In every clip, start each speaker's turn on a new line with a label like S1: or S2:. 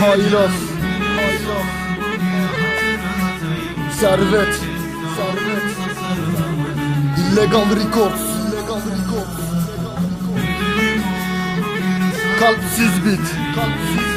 S1: Haylaz Servet. Servet Illegal Records. Illegal Records. Kalpsiz bit. Kalpsiz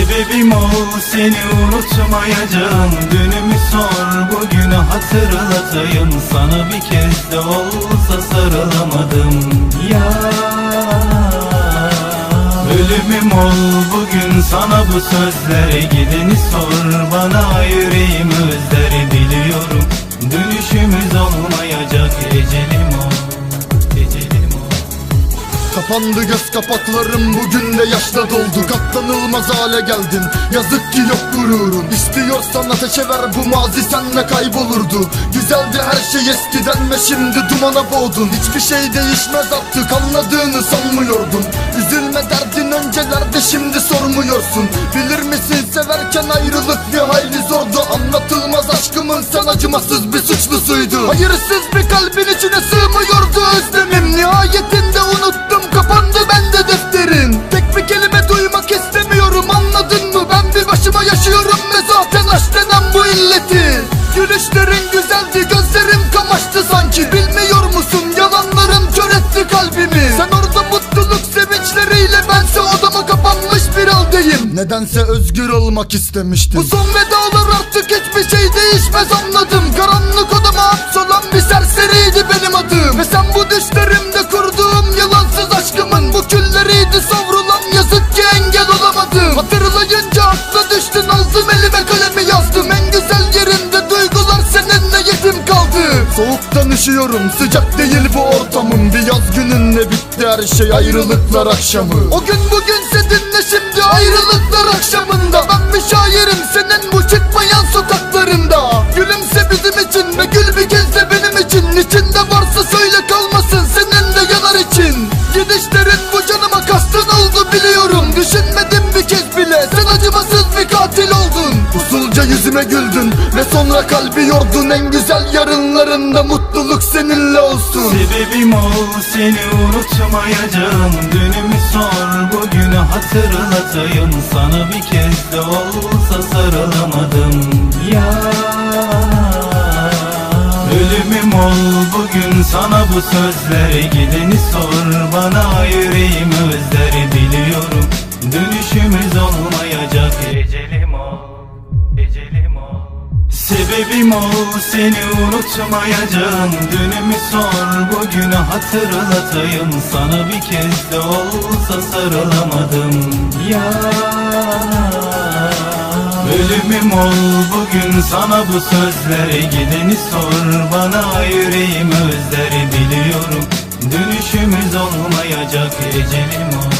S2: Sebebim o seni unutmayacağım. Dünümü sor bugünü hatırlatayım. Sana bir kez de olsa sarılamadım. Ya. Ölümüm ol bugün sana bu sözleri Gideni sor. Bana yüreğim özleri Biliyorum
S1: Kapandı göz kapaklarım. Bugün de yaşla doldu Katlanılmaz hale geldin. Yazık ki yok gururun İstiyorsan ateşe ver bu mazi senle kaybolurdu. Güzeldi her şey eskiden ve şimdi dumana boğdun. Hiçbir şey değişmez artık anladığını sanmıyordum. Üzülme derdin öncelerde şimdi sormuyorsun. Bilir misin severken ayrılık bir hayli zordu. Anlatılmaz aşkımın sen acımasız bir suçlusuydu Hayırsız bir kalbin içine sığmıyordu özlemim Nihayetinde istemiyorum anladın mı? Ben bir başıma yaşıyorum. Ve zaten aşk denen bu illeti. Gülüşlerin güzeldi gözlerim kamaştı sanki. Bilmiyor musun? Yalanların kör etti kalbimi. Sen orada mutluluk sevinçleriyle bense odama kapanmış bir haldeyim. Nedense özgür olmak istemiştim. Bu son vedalar artık hiçbir şey değişmez anladım üşüyorum sıcak değil bu ortamım. Bir yaz gününle bitti her şey ayrılıklar akşamı. O gün bugünse dinle şimdi ayrılıklar akşamında. Ben bir şairim senin bu çıkmayan sokaklarında. Gülümse bizim için ve gül bir kez benim için. İçinde varsa söyle kalmasın senin de yanar için. Gidişlerin bu canıma kastın oldu biliyorum. Düşünmedim bir kez bile. Sen acımasız bir katil oldun. Usulca yüzüme güldün ve sonra kalbi yordun. En güzel yarınlarında mutluluk seninle olsun.
S2: Sebebim ol seni unutmayacağım. Dünümü sor bugünü hatırlatayım. Sana bir kez de olsa sarılamadım. Ya. Ölümüm ol bugün sana bu sözleri Gideni sor Sebebim ol seni unutmayacağım. Dünümü sor bugünü hatırlatayım. Sana bir kez de olsa sarılamadım. Ya. Ölümüm ol bugün sana bu sözleri Gideni sor. Bana yüreğim özleri Biliyorum. Dönüşümüz olmayacak Ecelim ol